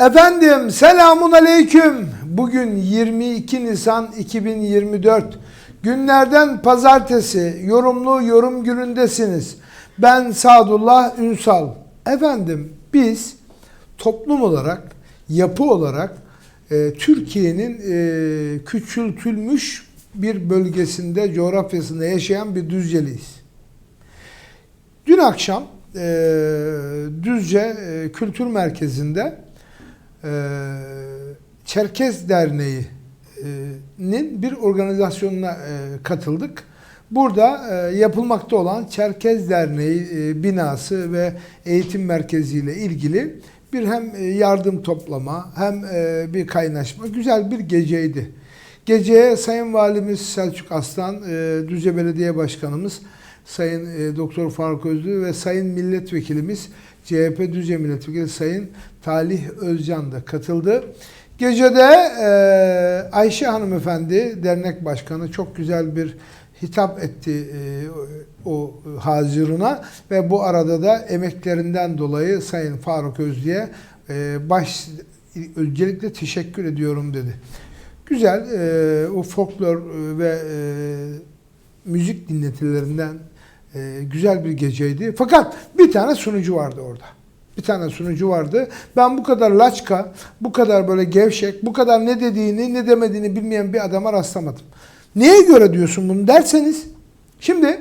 Efendim selamun aleyküm. Bugün 22 Nisan 2024. Günlerden pazartesi yorumlu yorum günündesiniz. Ben Sadullah Ünsal. Efendim biz toplum olarak, yapı olarak e, Türkiye'nin e, küçültülmüş bir bölgesinde, coğrafyasında yaşayan bir Düzceliyiz. Dün akşam e, Düzce e, Kültür Merkezi'nde Çerkez Derneği'nin bir organizasyonuna e, katıldık. Burada e, yapılmakta olan Çerkez Derneği e, binası ve eğitim merkezi ile ilgili bir hem yardım toplama hem bir kaynaşma güzel bir geceydi. Geceye Sayın Valimiz Selçuk Aslan, Düzce Belediye Başkanımız Sayın Doktor Faruk Özlü ve Sayın Milletvekilimiz CHP Düzce Milletvekili Sayın Talih Özcan da katıldı. Gecede e, Ayşe Hanımefendi dernek başkanı çok güzel bir hitap etti e, o hazırına ve bu arada da emeklerinden dolayı Sayın Faruk Özlü'ye e, baş öncelikle teşekkür ediyorum dedi. Güzel e, o folklor ve e, müzik dinletilerinden e, güzel bir geceydi. Fakat bir tane sunucu vardı orada. Bir tane sunucu vardı. Ben bu kadar laçka, bu kadar böyle gevşek, bu kadar ne dediğini ne demediğini bilmeyen bir adama rastlamadım. Neye göre diyorsun bunu derseniz, şimdi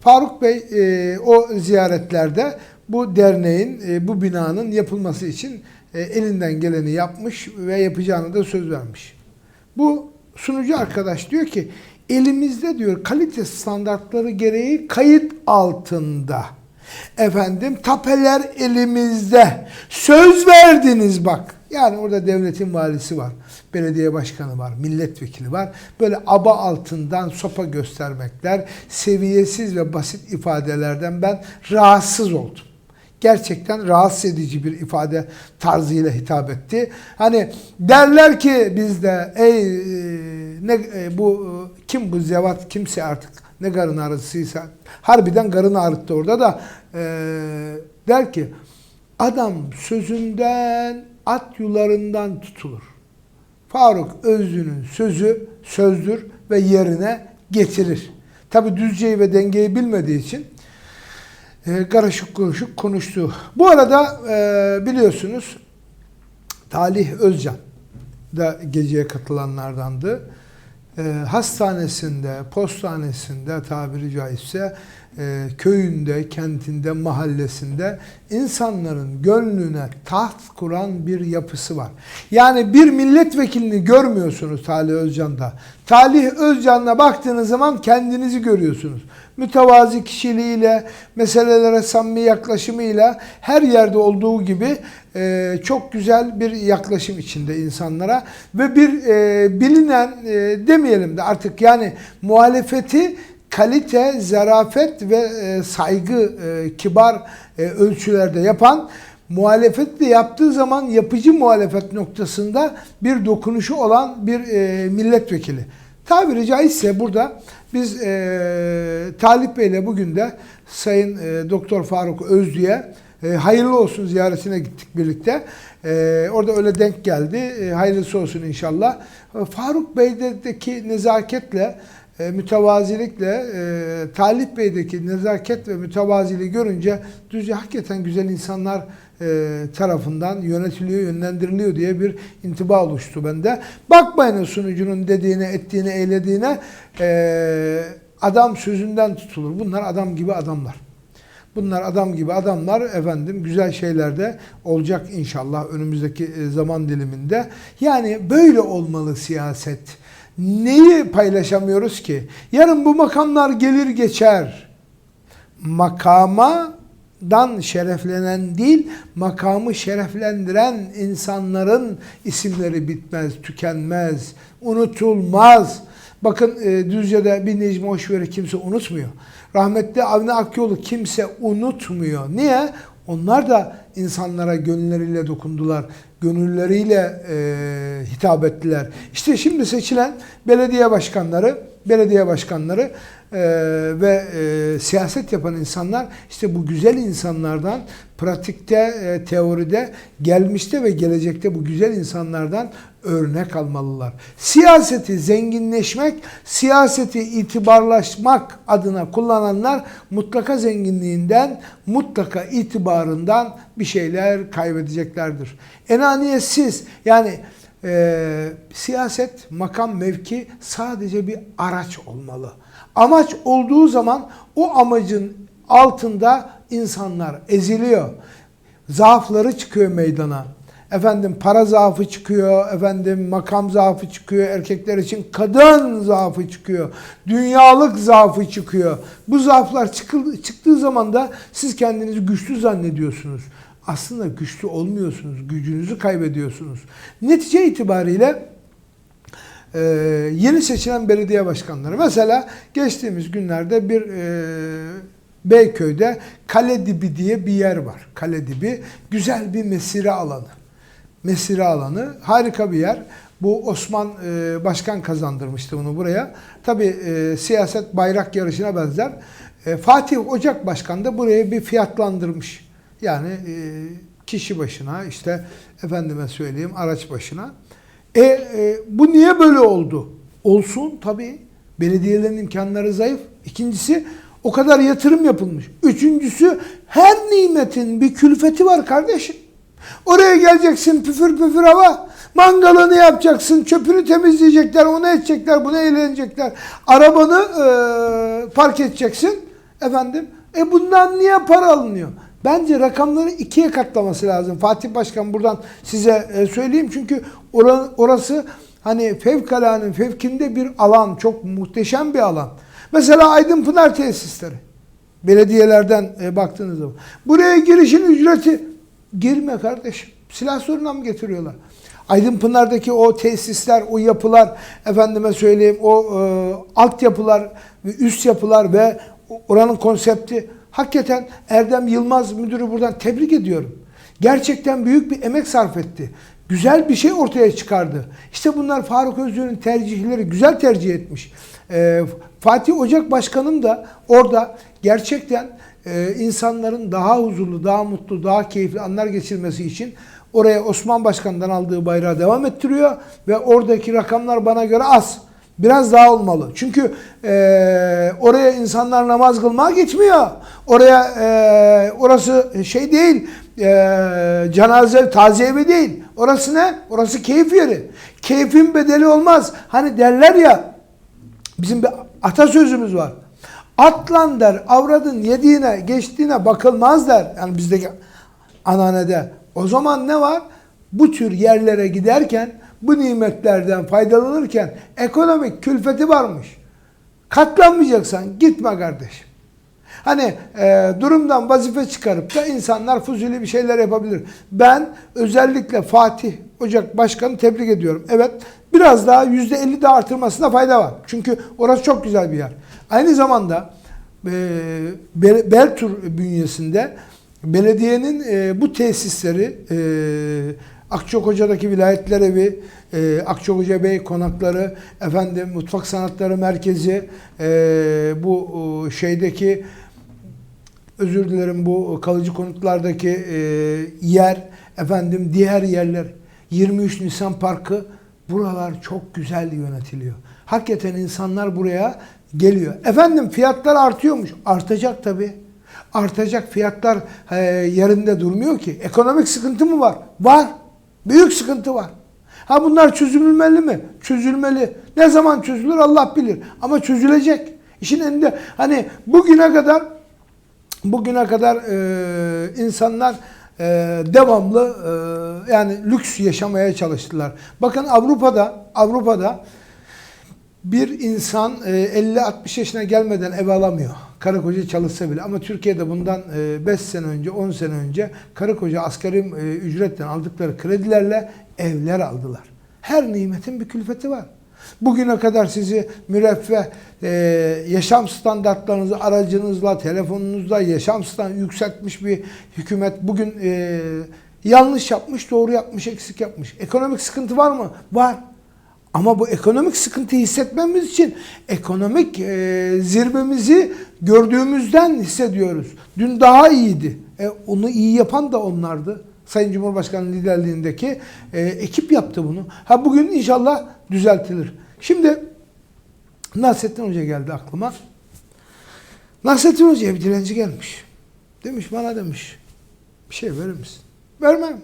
Faruk Bey e, o ziyaretlerde bu derneğin, e, bu binanın yapılması için e, elinden geleni yapmış ve yapacağını da söz vermiş. Bu sunucu arkadaş diyor ki elimizde diyor kalite standartları gereği kayıt altında. Efendim tapeler elimizde. Söz verdiniz bak. Yani orada devletin valisi var, belediye başkanı var, milletvekili var. Böyle aba altından sopa göstermekler, seviyesiz ve basit ifadelerden ben rahatsız oldum gerçekten rahatsız edici bir ifade tarzıyla hitap etti. Hani derler ki bizde ey e, ne e, bu e, kim bu zevat kimse artık ne karın ağrısıysa harbiden karın ağrıttı orada da e, der ki adam sözünden at yularından tutulur. Faruk Özlü'nün sözü sözdür ve yerine getirir. Tabi düzceyi ve dengeyi bilmediği için e, karışık kuruşuk konuştu. Bu arada e, biliyorsunuz Talih Özcan da geceye katılanlardandı. E, hastanesinde, postanesinde tabiri caizse e, köyünde, kentinde, mahallesinde insanların gönlüne taht kuran bir yapısı var. Yani bir milletvekilini görmüyorsunuz Talih Özcan'da. Talih Özcan'la baktığınız zaman kendinizi görüyorsunuz. Mütevazi kişiliğiyle, meselelere samimi yaklaşımıyla her yerde olduğu gibi e, çok güzel bir yaklaşım içinde insanlara ve bir e, bilinen e, demeyelim de artık yani muhalefeti kalite, zarafet ve e, saygı, e, kibar e, ölçülerde yapan muhalefet de yaptığı zaman yapıcı muhalefet noktasında bir dokunuşu olan bir e, milletvekili. Tabiri caizse burada biz e, Talip Bey'le bugün de Sayın e, Doktor Faruk Özlü'ye e, hayırlı olsun ziyaretine gittik birlikte. E, orada öyle denk geldi. E, hayırlısı olsun inşallah. E, Faruk Bey'deki nezaketle e, mütevazilikle e, Talip Bey'deki nezaket ve mütevaziliği görünce Düzce hakikaten güzel insanlar e, tarafından yönetiliyor, yönlendiriliyor diye bir intiba oluştu bende. Bakmayın sunucunun dediğine, ettiğine, eylediğine e, adam sözünden tutulur. Bunlar adam gibi adamlar. Bunlar adam gibi adamlar efendim güzel şeyler de olacak inşallah önümüzdeki e, zaman diliminde. Yani böyle olmalı siyaset. Neyi paylaşamıyoruz ki? Yarın bu makamlar gelir geçer. Makamadan şereflenen değil, makamı şereflendiren insanların isimleri bitmez, tükenmez, unutulmaz. Bakın e, Düzce'de bir Necmi Hoşver'i kimse unutmuyor. Rahmetli Avni Akyol'u kimse unutmuyor. Niye? Onlar da insanlara gönülleriyle dokundular, gönülleriyle e, hitap ettiler. İşte şimdi seçilen belediye başkanları, belediye başkanları e, ve e, siyaset yapan insanlar işte bu güzel insanlardan pratikte, e, teoride, gelmişte ve gelecekte bu güzel insanlardan örnek almalılar. Siyaseti zenginleşmek, siyaseti itibarlaşmak adına kullananlar mutlaka zenginliğinden, mutlaka itibarından bir şeyler kaybedeceklerdir. Enaniyetsiz yani e, siyaset, makam, mevki sadece bir araç olmalı. Amaç olduğu zaman o amacın altında insanlar eziliyor. Zaafları çıkıyor meydana. Efendim para zaafı çıkıyor, efendim makam zaafı çıkıyor, erkekler için kadın zaafı çıkıyor, dünyalık zaafı çıkıyor. Bu zaaflar çıkıldı, çıktığı zaman da siz kendinizi güçlü zannediyorsunuz. Aslında güçlü olmuyorsunuz, gücünüzü kaybediyorsunuz. Netice itibariyle e, yeni seçilen belediye başkanları. Mesela geçtiğimiz günlerde bir e, Beyköy'de Kale Dibi diye bir yer var. Kale Dibi güzel bir mesire alanı. Mesire alanı harika bir yer. Bu Osman e, Başkan kazandırmıştı bunu buraya. Tabi e, siyaset bayrak yarışına benzer. E, Fatih Ocak Başkan da buraya bir fiyatlandırmış. Yani e, kişi başına işte efendime söyleyeyim araç başına. E, e, bu niye böyle oldu? Olsun tabii. Belediyelerin imkanları zayıf. İkincisi o kadar yatırım yapılmış. Üçüncüsü her nimetin bir külfeti var kardeşim. Oraya geleceksin püfür püfür hava. Mangalını yapacaksın, çöpünü temizleyecekler, onu edecekler, bunu eğlenecekler. Arabanı e, park edeceksin. Efendim, e bundan niye para alınıyor? Bence rakamları ikiye katlaması lazım. Fatih Başkan buradan size e, söyleyeyim. Çünkü orası hani fevkaladenin fevkinde bir alan. Çok muhteşem bir alan. Mesela Aydın Pınar tesisleri. Belediyelerden e, baktığınız zaman. Buraya girişin ücreti girme kardeşim. Silah soruna mı getiriyorlar? Aydınpınar'daki o tesisler, o yapılar, efendime söyleyeyim o e, altyapılar üst yapılar ve oranın konsepti hakikaten Erdem Yılmaz müdürü buradan tebrik ediyorum. Gerçekten büyük bir emek sarf etti. Güzel bir şey ortaya çıkardı. İşte bunlar Faruk Özgür'ün tercihleri güzel tercih etmiş. E, Fatih Ocak Başkanım da orada gerçekten e, insanların daha huzurlu, daha mutlu, daha keyifli anlar geçirmesi için oraya Osman Başkan'dan aldığı bayrağı devam ettiriyor ve oradaki rakamlar bana göre az. Biraz daha olmalı. Çünkü e, oraya insanlar namaz kılmaya gitmiyor. Oraya e, orası şey değil, e, cenaze, taziye evi değil. Orası ne? Orası keyif yeri. Keyfin bedeli olmaz. Hani derler ya, bizim bir atasözümüz var. Atlan der, avradın yediğine, geçtiğine bakılmaz der. Yani bizdeki ananede. O zaman ne var? Bu tür yerlere giderken, bu nimetlerden faydalanırken ekonomik külfeti varmış. Katlanmayacaksan gitme kardeşim. Hani e, durumdan vazife çıkarıp da insanlar fuzuli bir şeyler yapabilir. Ben özellikle Fatih Ocak Başkanı tebrik ediyorum. Evet biraz daha %50 daha artırmasına fayda var. Çünkü orası çok güzel bir yer. Aynı zamanda e, Beltur bünyesinde belediyenin e, bu tesisleri e, Akçakoca'daki vilayetler evi, e, Akçakoca Bey konakları, efendim mutfak sanatları merkezi, e, bu e, şeydeki özür dilerim bu kalıcı konutlardaki e, yer, efendim diğer yerler, 23 Nisan Parkı buralar çok güzel yönetiliyor. Hakikaten insanlar buraya geliyor. Efendim fiyatlar artıyormuş. Artacak tabii. Artacak fiyatlar e, yerinde durmuyor ki. Ekonomik sıkıntı mı var? Var. Büyük sıkıntı var. Ha bunlar çözülmeli mi? Çözülmeli. Ne zaman çözülür Allah bilir. Ama çözülecek. İşin eninde hani bugüne kadar bugüne kadar e, insanlar e, devamlı e, yani lüks yaşamaya çalıştılar. Bakın Avrupa'da Avrupa'da bir insan 50-60 yaşına gelmeden ev alamıyor. Karı koca çalışsa bile. Ama Türkiye'de bundan 5 sene önce, 10 sene önce karı koca asgari ücretten aldıkları kredilerle evler aldılar. Her nimetin bir külfeti var. Bugüne kadar sizi müreffeh, yaşam standartlarınızı aracınızla, telefonunuzla yaşam standartını yükseltmiş bir hükümet bugün yanlış yapmış, doğru yapmış, eksik yapmış. Ekonomik sıkıntı var mı? Var. Ama bu ekonomik sıkıntıyı hissetmemiz için ekonomik e, zirvemizi gördüğümüzden hissediyoruz. Dün daha iyiydi. E, onu iyi yapan da onlardı. Sayın Cumhurbaşkanı liderliğindeki e, ekip yaptı bunu. Ha bugün inşallah düzeltilir. Şimdi Nasrettin Hoca geldi aklıma. Nasrettin Hoca'ya bir dilenci gelmiş. Demiş bana demiş bir şey verir misin? Vermem.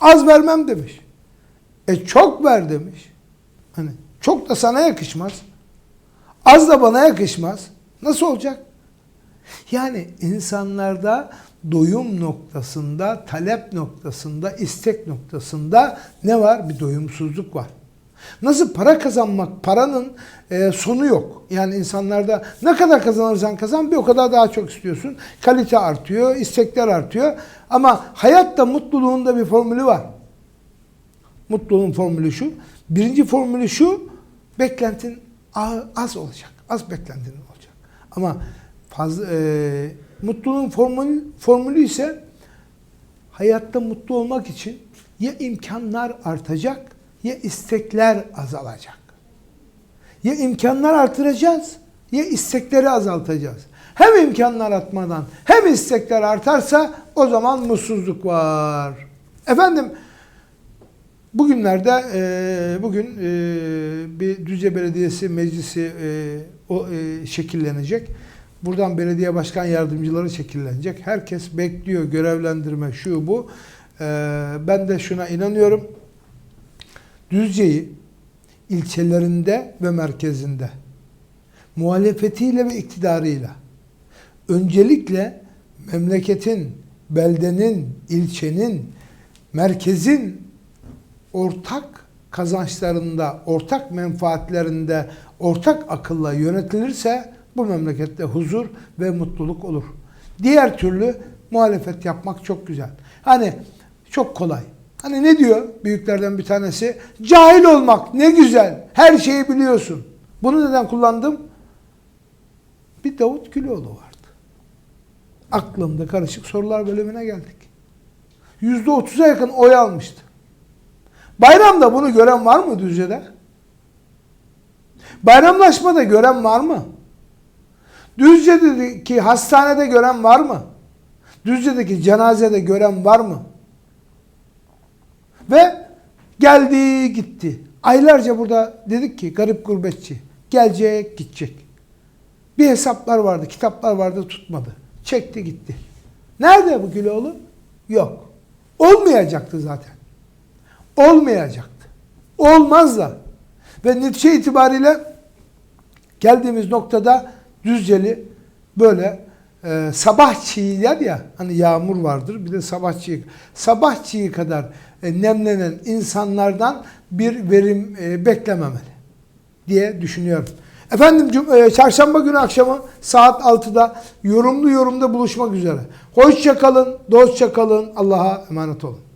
Az vermem demiş. E çok ver demiş. Hani çok da sana yakışmaz. Az da bana yakışmaz. Nasıl olacak? Yani insanlarda doyum noktasında, talep noktasında, istek noktasında ne var? Bir doyumsuzluk var. Nasıl para kazanmak, paranın e, sonu yok. Yani insanlarda ne kadar kazanırsan kazan bir o kadar daha çok istiyorsun. Kalite artıyor, istekler artıyor. Ama hayatta mutluluğun da bir formülü var. Mutluluğun formülü şu. Birinci formülü şu. Beklentin az olacak. Az beklentin olacak. Ama fazla e, mutluluğun formülü, formülü ise hayatta mutlu olmak için ya imkanlar artacak ya istekler azalacak. Ya imkanlar artıracağız ya istekleri azaltacağız. Hem imkanlar artmadan hem istekler artarsa o zaman mutsuzluk var. Efendim bugünlerde e, bugün e, bir Düzce Belediyesi meclisi e, o e, şekillenecek. Buradan belediye başkan yardımcıları şekillenecek. Herkes bekliyor görevlendirme şu bu. E, ben de şuna inanıyorum. Düzce'yi ilçelerinde ve merkezinde muhalefetiyle ve iktidarıyla öncelikle memleketin, beldenin, ilçenin, merkezin ortak kazançlarında, ortak menfaatlerinde, ortak akılla yönetilirse bu memlekette huzur ve mutluluk olur. Diğer türlü muhalefet yapmak çok güzel. Hani çok kolay. Hani ne diyor büyüklerden bir tanesi? Cahil olmak ne güzel. Her şeyi biliyorsun. Bunu neden kullandım? Bir Davut Güloğlu vardı. Aklımda karışık sorular bölümüne geldik. Yüzde otuza yakın oy almıştı. Bayramda bunu gören var mı Düzce'de? Bayramlaşmada gören var mı? Düzce'deki hastanede gören var mı? Düzce'deki cenazede gören var mı? Ve geldi gitti. Aylarca burada dedik ki garip gurbetçi gelecek gidecek. Bir hesaplar vardı, kitaplar vardı tutmadı. Çekti gitti. Nerede bu Güloğlu? Yok. Olmayacaktı zaten. Olmayacaktı. Olmaz da. Ve netice itibariyle geldiğimiz noktada Düzceli böyle e, sabah çiği der ya hani yağmur vardır bir de sabah çiği. Sabah çiği kadar e, nemlenen insanlardan bir verim e, beklememeli diye düşünüyorum. Efendim cum- e, çarşamba günü akşamı saat 6'da yorumlu yorumda buluşmak üzere. Hoşça kalın, dostça kalın, Allah'a emanet olun.